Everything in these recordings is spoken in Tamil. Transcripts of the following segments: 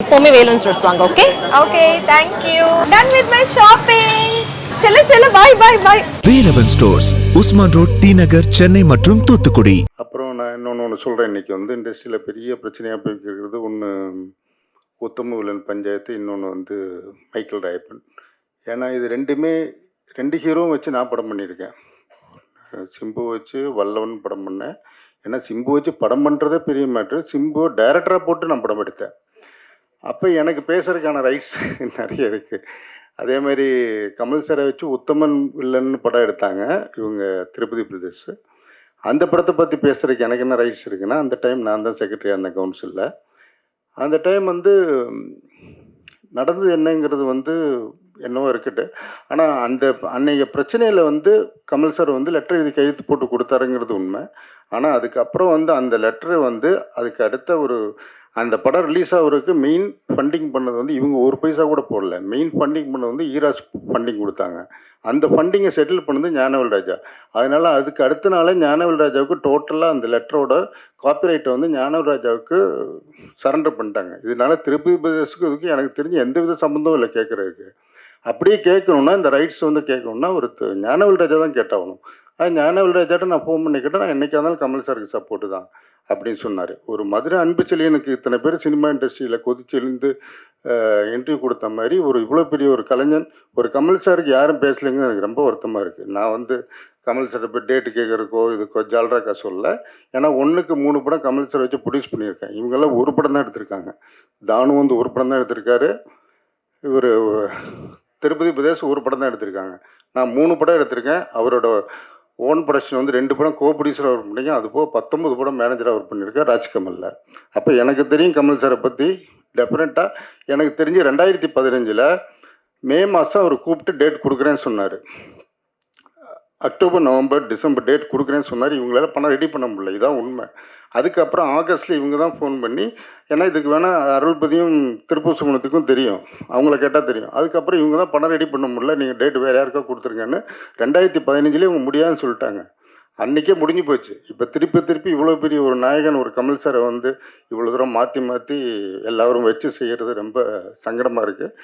எப்பவுமே வேலூன் ஸ்டோர்ஸ் வாங்க okay okay thank you done with my shopping செல்ல செல்ல bye bye bye Velavan stores Usman road T Nagar Chennai மற்றும் தூத்துக்குடி. அப்புறம் நான் இன்னொன்று ஒன்று சொல்கிறேன் இன்றைக்கி வந்து இண்டஸ்ட்ரியில் பெரிய பிரச்சனையாக போய்க்கு இருக்கிறது ஒன்று உத்தம வில்லன் பஞ்சாயத்து இன்னொன்று வந்து மைக்கேல் ராயப்பன். ஏன்னா இது ரெண்டுமே ரெண்டு ஹீரோவும் வச்சு நான் படம் பண்ணியிருக்கேன். சிம்பு வச்சு வல்லவன் படம் பண்ணேன். ஏன்னா சிம்பு வச்சு படம் பண்ணுறதே பெரிய மேட்ரு சிம்பு டைரக்டராக போட்டு நான் படம் எடுத்தேன். அப்போ எனக்கு பேசுகிறதுக்கான ரைட்ஸ் நிறைய இருக்குது அதே மாதிரி கமல் சாரை வச்சு உத்தமன் வில்லன்னு படம் எடுத்தாங்க இவங்க திருப்பதி பிரதேஷ் அந்த படத்தை பற்றி பேசுகிறதுக்கு எனக்கு என்ன ரைட்ஸ் இருக்குன்னா அந்த டைம் நான் தான் செக்ரட்டரியாக இருந்தேன் கவுன்சிலில் அந்த டைம் வந்து நடந்தது என்னங்கிறது வந்து என்னவோ இருக்கட்டு. ஆனால் அந்த அன்னைய பிரச்சனையில் வந்து கமல் சார் வந்து லெட்டர் எழுதி கையெழுத்து போட்டு கொடுத்தாருங்கிறது உண்மை. ஆனால் அதுக்கப்புறம் வந்து அந்த லெட்டரை வந்து அதுக்கு அடுத்த ஒரு அந்த படம் ரிலீஸ் ஆகிறதுக்கு மெயின் ஃபண்டிங் பண்ணது வந்து இவங்க ஒரு பைசா கூட போடல. மெயின் ஃபண்டிங் பண்ணது வந்து ஈராஸ் ஃபண்டிங் கொடுத்தாங்க. அந்த ஃபண்டிங்கை செட்டில் பண்ணது ஞானவேல் ராஜா. அதனால் அதுக்கு அடுத்த நாளே ஞானவேல் ராஜாவுக்கு டோட்டலாக அந்த லெட்டரோட காப்பிரைட்டை வந்து ஞானவேல் ராஜாவுக்கு சரண்டர் பண்ணிட்டாங்க. இதனால திருப்பதி பிரதேசத்துக்கு இதுக்கு எனக்கு தெரிஞ்சு எந்த வித சம்மந்தமும் இல்லை கேட்குறதுக்கு. அப்படியே கேட்கணுன்னா இந்த ரைட்ஸ் வந்து கேட்கணுன்னா ஒரு த- ஞானவேல் ராஜா தான் கேட்டாகணும். அது ஞானவேல் ராஜாட்ட நான் ஃபோன் பண்ணி கேட்டேன். நான் என்றைக்காக இருந்தாலும் கமல் சாருக்கு சப்போர்ட்டு தான். அப்படின்னு சொன்னார். ஒரு மதுரை அன்பு செழியனுக்கு இத்தனை பேர் சினிமா இண்டஸ்ட்ரியில் கொதிச்செழுந்து இன்டர்வியூ கொடுத்த மாதிரி ஒரு இவ்வளோ பெரிய ஒரு கலைஞன் ஒரு கமல் சாருக்கு யாரும் பேசலைங்க எனக்கு ரொம்ப வருத்தமாக இருக்குது நான் வந்து கமல் சார் போய் டேட்டு கேட்குறக்கோ இதுக்கோ ஜால்ராக்கா சொல்ல. ஏன்னா ஒன்றுக்கு மூணு படம் கமல் சார் வச்சு ப்ரொடியூஸ் பண்ணியிருக்கேன். இவங்கெல்லாம் ஒரு படம் தான் எடுத்திருக்காங்க. தானு வந்து ஒரு படம் தான் எடுத்திருக்காரு. இவர் திருப்பதி பிரதேசம் ஒரு படம் தான் எடுத்திருக்காங்க. நான் மூணு படம் எடுத்திருக்கேன். அவரோட ஓன் ப்ரொடக்ஷன் வந்து ரெண்டு படம் கோ ப்ரொடியூசராக ஒர்க் பண்ணிங்க அது போக பத்தொம்பது படம் மேனேஜராக ஒர்க் பண்ணியிருக்கேன் ராஜ்கமலில் அப்போ எனக்கு தெரியும் கமல் சாரை பற்றி டெஃபினட்டாக எனக்கு தெரிஞ்சு ரெண்டாயிரத்தி பதினஞ்சில் மே மாதம் அவர் கூப்பிட்டு டேட் கொடுக்குறேன்னு சொன்னார். அக்டோபர் நவம்பர் டிசம்பர் டேட் கொடுக்குறேன்னு சொன்னார். இவங்களால பணம் ரெடி பண்ண முடியல. இதான் உண்மை. அதுக்கப்புறம் ஆகஸ்ட்டில் இவங்க தான் ஃபோன் பண்ணி ஏன்னா இதுக்கு வேணால் அருள்பதியும் திருப்பூர் சுமணத்துக்கும் தெரியும். அவங்கள கேட்டால் தெரியும். அதுக்கப்புறம் இவங்க தான் பணம் ரெடி பண்ண முடியல. நீங்கள் டேட் வேறு யாருக்கா கொடுத்துருங்கன்னு ரெண்டாயிரத்தி பதினஞ்சுலேயே இவங்க முடியாதுன்னு சொல்லிட்டாங்க. அன்றைக்கே முடிஞ்சு போச்சு. இப்போ திருப்பி திருப்பி இவ்வளோ பெரிய ஒரு நாயகன் ஒரு கமல் சாரை வந்து இவ்வளோ தூரம் மாற்றி மாற்றி எல்லாரும் வச்சு செய்கிறது ரொம்ப சங்கடமாக இருக்குது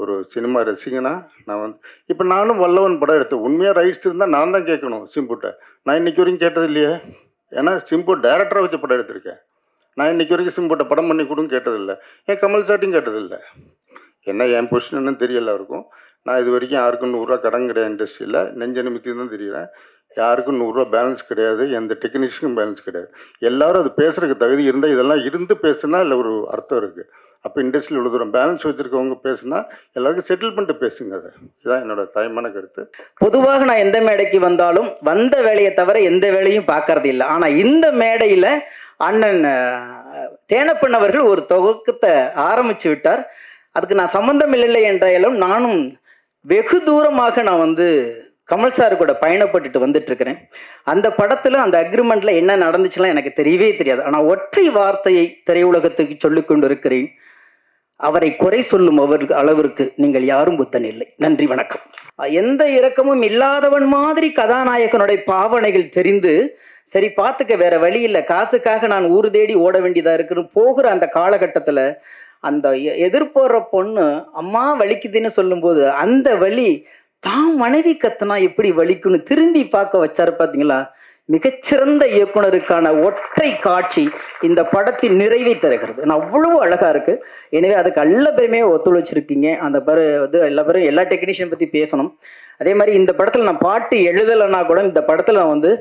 ஒரு சினிமா ரசிகனா நான் வந்து இப்போ நானும் வல்லவன் படம் எடுத்தேன் உண்மையாக ரைட்ஸ் இருந்தால் நான் தான் கேட்கணும் சிம்புட்ட. நான் இன்னைக்கு வரைக்கும் கேட்டது இல்லையே. ஏன்னா சிம்பு டேரக்டராக வச்சு படம் எடுத்திருக்கேன். நான் இன்றைக்கி வரைக்கும் சிம்புட்ட படம் பண்ணி கொடுங்க கேட்டதில்லை ஏன் கமல் சாட்டையும் கேட்டதில்லை என்ன என் பொசிஷன்னு தெரியல இருக்கும் நான் இது வரைக்கும் யாருக்கும் நூறுரூவா கடன் கிடையாது இண்டஸ்ட்ரியில் நெஞ்ச நிமித்தி தான் தெரிகிறேன் யாருக்கும் நூறுரூவா பேலன்ஸ் கிடையாது எந்த டெக்னீஷியனுக்கும் பேலன்ஸ் கிடையாது. எல்லாரும் அது பேசுறதுக்கு தகுதி இருந்தால் இதெல்லாம் இருந்து பேசுனா இல்லை ஒரு அர்த்தம் இருக்குது அப்போ இண்டஸ்ட்ரியில் இவ்வளோ தூரம் பேலன்ஸ் வச்சுருக்கவங்க பேசுனா எல்லாருக்கும் செட்டில் பண்ணிட்டு பேசுங்க அதை. இதுதான் என்னோட தயமான கருத்து. பொதுவாக நான் எந்த மேடைக்கு வந்தாலும் வந்த வேலையை தவிர எந்த வேலையும் பார்க்கறது இல்லை. ஆனால் இந்த மேடையில் அண்ணன் தேனப்பண்ணவர்கள் தேனப்பன் அவர்கள் ஒரு தொகுக்கத்தை ஆரம்பித்து விட்டார். அதுக்கு நான் சம்மந்தம் இல்லை என்றாலும் நானும் வெகு தூரமாக நான் வந்து கமல் சார் கூட பயணப்பட்டுட்டு வந்துட்டு இருக்கிறேன் அந்த படத்துல அந்த அக்ரிமெண்ட்ல என்ன நடந்துச்சுலாம் எனக்கு தெரியவே தெரியாது. ஆனால் ஒற்றை வார்த்தையை திரையுலகத்துக்கு சொல்லிக் கொண்டிருக்கிறேன். அவரை குறை சொல்லும் அவருக்கு அளவிற்கு நீங்கள் யாரும் புத்தன் இல்லை நன்றி வணக்கம். எந்த இரக்கமும் இல்லாதவன் மாதிரி கதாநாயகனுடைய பாவனைகள் தெரிந்து சரி பார்த்துக்க வேற வழி இல்லை. காசுக்காக நான் ஊர் தேடி ஓட வேண்டியதா இருக்குன்னு போகிற அந்த காலகட்டத்தில் அந்த எ- எதிர்போற பொண்ணு அம்மா வலிக்குதுன்னு சொல்லும்போது அந்த வழி தான் மனைவி கத்தனா எப்படி வலிக்குன்னு திரும்பி பார்க்க வச்சாரு பாத்தீங்களா? மிகச்சிறந்த இயக்குனருக்கான ஒற்றை காட்சி இந்த படத்தின் நிறைவை தருகிறது. அவ்வளவு அழகா இருக்கு. எனவே அதுக்கு எல்லா பேருமே ஒத்துழைச்சிருக்கீங்க. அந்த பேர் வந்து எல்லா பேரும் எல்லா டெக்னீஷியன் பத்தி பேசணும். அதே மாதிரி இந்த படத்துல நான் பாட்டு எழுதலைன்னா கூட இந்த படத்துல நான் வந்து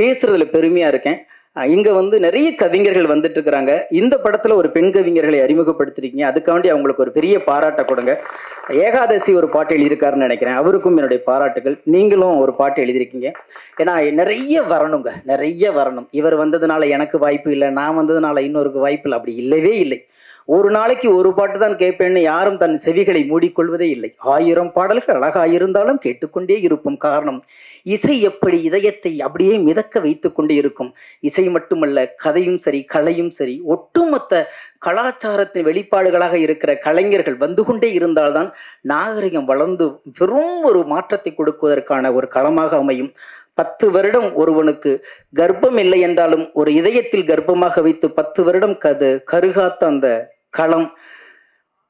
பேசுறதுல பெருமையா இருக்கேன். இங்க வந்து நிறைய கவிஞர்கள் வந்துட்டு இருக்கிறாங்க இந்த படத்துல ஒரு பெண் கவிஞர்களை அறிமுகப்படுத்திருக்கீங்க. அதுக்காண்டி அவங்களுக்கு ஒரு பெரிய பாராட்டை கொடுங்க. ஏகாதசி ஒரு பாட்டு எழுதியிருக்காருன்னு நினைக்கிறேன். அவருக்கும் என்னுடைய பாராட்டுகள். நீங்களும் ஒரு பாட்டு எழுதியிருக்கீங்க. ஏன்னா நிறைய வரணுங்க. நிறைய வரணும். இவர் வந்ததுனால எனக்கு வாய்ப்பு இல்லை நான் வந்ததுனால இன்னொருக்கு வாய்ப்பு இல்லை. அப்படி இல்லவே இல்லை. ஒரு நாளைக்கு ஒரு பாட்டு தான் கேட்பேன்னு யாரும் தன் செவிகளை மூடிக்கொள்வதே இல்லை. ஆயிரம் பாடல்கள் அழகாயிருந்தாலும் கேட்டுக்கொண்டே இருப்போம் காரணம். இசை எப்படி இதயத்தை அப்படியே மிதக்க வைத்துக்கொண்டே இருக்கும். இசை மட்டுமல்ல கதையும் சரி கலையும் சரி ஒட்டுமொத்த கலாச்சாரத்தின் வெளிப்பாடுகளாக இருக்கிற கலைஞர்கள் வந்து கொண்டே இருந்தால்தான் நாகரிகம் வளர்ந்து பெரும் ஒரு மாற்றத்தை கொடுக்குவதற்கான ஒரு களமாக அமையும். பத்து வருடம் ஒருவனுக்கு கர்ப்பம் இல்லை என்றாலும் ஒரு இதயத்தில் கர்ப்பமாக வைத்து பத்து வருடம் கது கருகாத்த அந்த களம்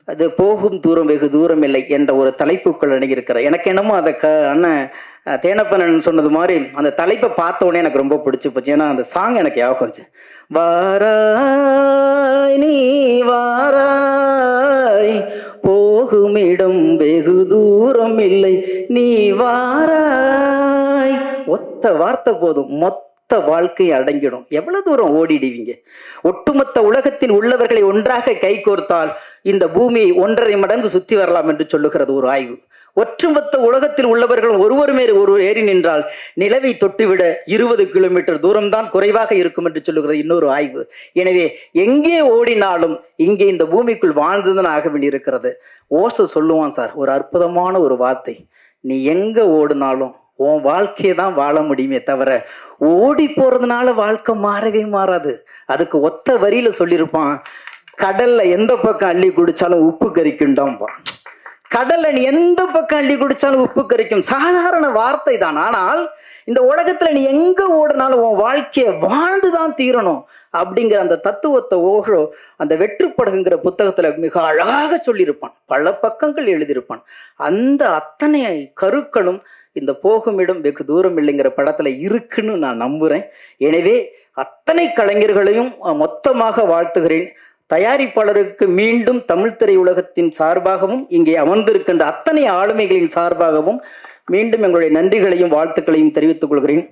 அது போகும் தூரம் வெகு தூரம் இல்லை என்ற ஒரு தலைப்புக்குள் அணுகியிருக்கிறார் எனக்கு என்னமோ அதை க அண்ணன் தேனப்பனன் சொன்னது மாதிரி அந்த தலைப்பை பார்த்தோன்னே எனக்கு ரொம்ப பிடிச்சி போச்சு. ஏன்னா அந்த சாங் எனக்கு ஞாபகம் வந்துச்சு. வாராய் நீ வாராய் போகுமிடம் வெகு தூரம் இல்லை. நீ வாராய். ஒத்த வார்த்தை போதும். மொத்த மொத்த வாழ்க்கை அடங்கிடும். எவ்வளவு தூரம் ஓடிடுவீங்க? ஒட்டுமொத்த உலகத்தில் உள்ளவர்களை ஒன்றாக கைகோர்த்தால் இந்த பூமியை ஒன்றரை மடங்கு சுத்தி வரலாம் என்று சொல்லுகிறது ஒரு ஆய்வு. ஒற்றுமொத்த உலகத்தில் உள்ளவர்கள் ஒருவர் மேல் ஒருவர் ஏறி நின்றால் நிலவை தொட்டுவிட இருபது கிலோமீட்டர் தூரம்தான் குறைவாக இருக்கும் என்று சொல்லுகிறது இன்னொரு ஆய்வு. எனவே எங்கே ஓடினாலும் இங்கே இந்த பூமிக்குள் வாழ்ந்துதான் ஆக வேண்டியிருக்கிறது. ஓச சொல்லுவான் சார் ஒரு அற்புதமான ஒரு வார்த்தை. நீ எங்க ஓடினாலும் உன் வாழ்க்கையை தான் வாழ முடியுமே தவிர ஓடி போறதுனால வாழ்க்கை மாறவே மாறாது. அதுக்கு ஒத்த வரியில சொல்லியிருப்பான் கடல்ல எந்த பக்கம் அள்ளி குடிச்சாலும் உப்பு கறிக்குண்டாம்பா கடல்ல நீ எந்த பக்கம் அள்ளி குடிச்சாலும் உப்பு கறிக்கும் சாதாரண வார்த்தை தான். ஆனால் இந்த உலகத்துல நீ எங்க ஓடினாலும் உன் வாழ்க்கையை வாழ்ந்துதான் தீரணும் அப்படிங்கிற அந்த தத்துவத்தை ஓகோ அந்த வெற்றுப்படகுங்கிற புத்தகத்துல மிக அழகாக சொல்லியிருப்பான். பல பக்கங்கள் எழுதியிருப்பான். அந்த அத்தனை கருக்களும் இந்த போகும் இடம் வெகு தூரம் இல்லைங்கிற படத்துல இருக்குன்னு நான் நம்புறேன். எனவே அத்தனை கலைஞர்களையும் மொத்தமாக வாழ்த்துகிறேன். தயாரிப்பாளருக்கு மீண்டும் தமிழ் திரையுலகத்தின் சார்பாகவும் இங்கே அமர்ந்திருக்கின்ற அத்தனை ஆளுமைகளின் சார்பாகவும் மீண்டும் எங்களுடைய நன்றிகளையும் வாழ்த்துக்களையும் தெரிவித்துக் கொள்கிறேன்.